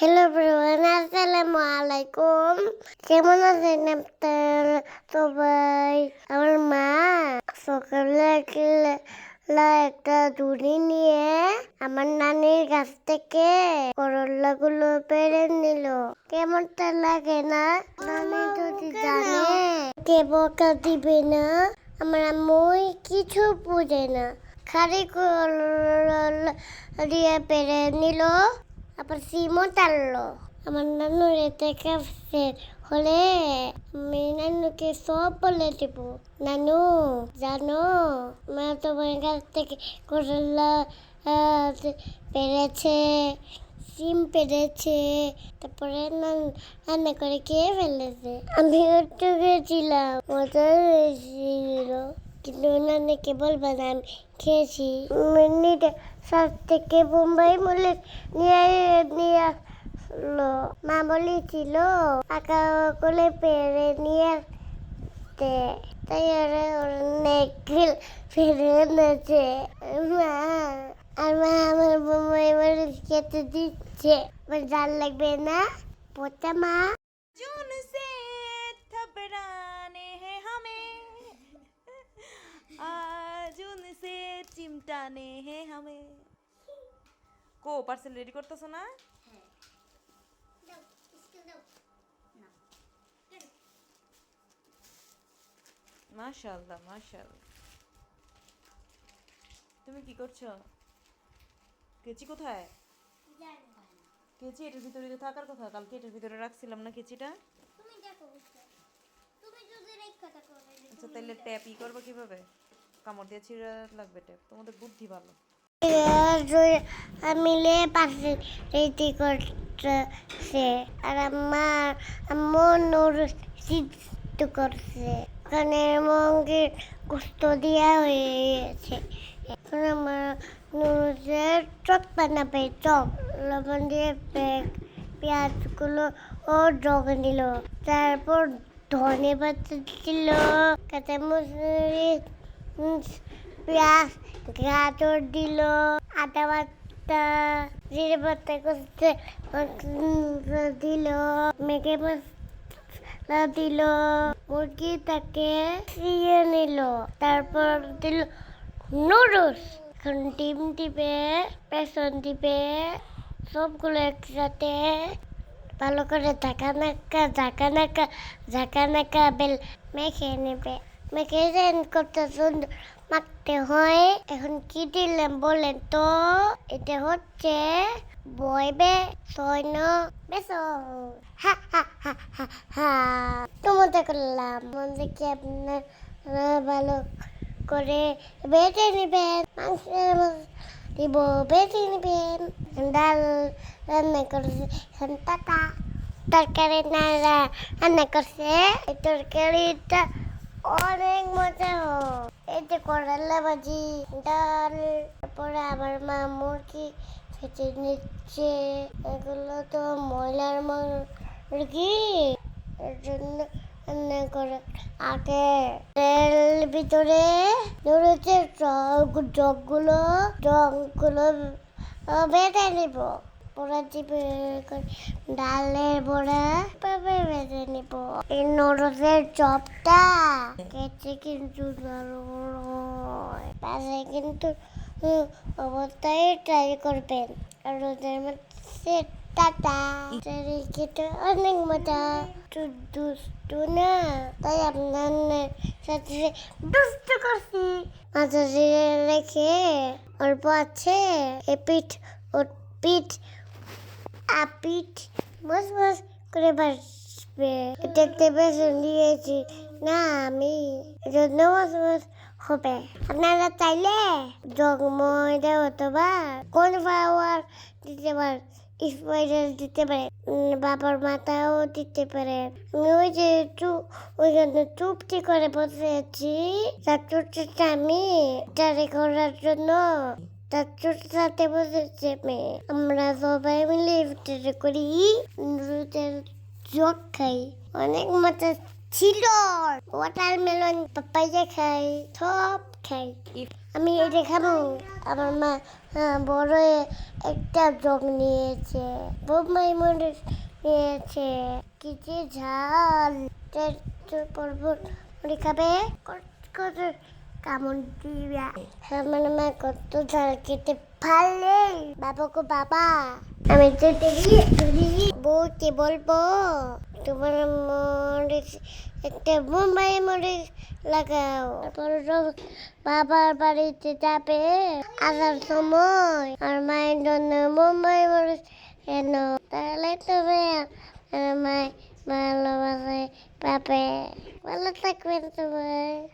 Hello ব্রুয়ান আসসালামু আলাইকুম কেমন আছেন আপনারা সবাই? আমার মা সকালে একটা দড়ি নিয়ে আমার নানির কাছ থেকে করলা গুলো পেরে নিল। কেমনটা লাগে না? নানি যদি জানে কে বকা দিবে না? আমার আম্মুই কিছু বুঝে না। খালি করলা দিয়ে পেরে নিল। আবার সিমও টানলো। আমার নানুর এতে কাছে হলে আমি নানুকে সব বলে দেব। নানু, জানো, মা তোমার কাছ থেকে করলা পেরেছে, সিম পেরেছে। তারপরে নান- রান্না করে খেয়ে ফেলেছে। আমি একটু গেছিলাম। মজা হয়েছিল। কিন্তু নানাকে বলবে আমি খেয়েছি। মিনিটে সাত থেকে বোম্বাই মলে নিয়ে নিয়ে আসলো। মা বলেছিল আঁকা করে পেরে নিয়ে আসতে। তাই ওরা অনেক ফেরে এনেছে। মা আর মা আমার বোম্বাই মলে খেতে দিচ্ছে। জাল লাগবে না পোতা মা। আজ উনসে চিমটানে হে হামে কো পার্সেল রেডি করতেছো না মাশাল্লাহ মাশাল্লাহ তুমি কি করছ কেচি কোথায় কেচি এটার ভিতরে তো থাকার কথা কালকে এটার ভিতরে রাখছিলাম না কেচিটা তুমি দেখো তুমি যদি আচ্ছা তাহলে ট্যাপ করব কীভাবে কামড় দিয়ে লাগবে ট্যাপ তোমাদের বুদ্ধি ভালো। মিলে পাশে রেডি করতেছে আর আমার সিদ্ধ করছে। ওখানে মঙ্গের গোস্ত দেওয়া হয়েছে। এখন আমার নুরুদের চট বানাবে চপ লবণ দিয়ে পেঁয়াজ পেঁয়াজগুলো ও জগ নিল। তারপর ধনে পাতা দিল কাঁচা মরিচ উম, পেঁয়াজ গাজর দিল আদা বাটা জিরে বাটা করতে দিল মেঘে মশলা দিল মুরগিটাকে দিয়ে নিল তারপর দিল নুডলস এখন ডিম দিবে বেসন দিবে সবগুলো একসাথে ভালো করে ঢাকা নাকা ঢাকা নাকা ঢাকা নাকা বেল মেখে নেবে মেখে কত সুন্দর মাখতে হয় এখন কি দিলাম বলেন তো এটা হচ্ছে বইবে সৈন্য বেসন হা হা হা হা হা তো মজা করলাম মজা কি আপনার ভালো করে বেটে নেবেন মধ্যে দিব বেটে নেবেন ডাল রান্না করছে টাটা তরকারি নাড়া রান্না করছে এই তরকারিটা অনেক মজা এই যে করলা ভাজি, ডাল, তারপরে আবার মা মুরগি খেতে নিচ্ছে। এগুলো তো ময়লার মুরগি। এর জন্য রান্না করে আগে তেল ভিতরে নুডলসে জগগুলো জগগুলো বেঁধে নিব। পোড়া চিপে ডালের বড়া ভাবে বেঁধে নিব। এই নুডলসের চপটা খেতে কিন্তু হয়। পাশে কিন্তু অবস্থায় ট্রাই করবেন। আর ওদের মধ্যে টাটা। অনেক মজা। দুষ্টু না? তাই আপনার সাথে দুষ্টু করছি। মাথা রেখে অল্প আছে। এ পিঠ ও পিঠ আপিঠ। মস মস করে বাসবে। দেখতে বেশ দিয়েছি না, আমি জন্য মস মস হবে। আপনারা চাইলে জগময়দা অথবা কোন ফ্লাওয়ার দিতে পারেন স্পাইডার দিতে পারে বাবার মাথাও দিতে পারে আমি ওই যে চুপ ওইখানে চুপটি করে বসে আছি। তার আমি চারে করার জন্য তার চুট সাথে বসেছে মেয়ে আমরা সবাই মিলে ইফতার করি রুটের জগ খাই অনেক মজা ছিল ওয়াটারমেলন পাপাইয়া খাই সব খাই আমি এটা খাব আমার মা বড় একটা জগ নিয়েছে বোম্বাই মরিচ নিয়েছে কিছু ঝাল পর্বত খাবে কত কেমন দিবে? আমার মা কত ঝাল খেতে পারলে? বাবাকে বাবা, আমি তো বউকে বলব। তোমার মরিচ একটা বোম্বাই মরিচ লাগাও। তারপর বাবার বাড়িতে যাবে। আসার সময় আর মায়ের জন্য মুম্বাই মরিচ এনো। তাহলে তুমি মায়ের ভালোবাসে পাবে। ভালো থাকবেন তোমার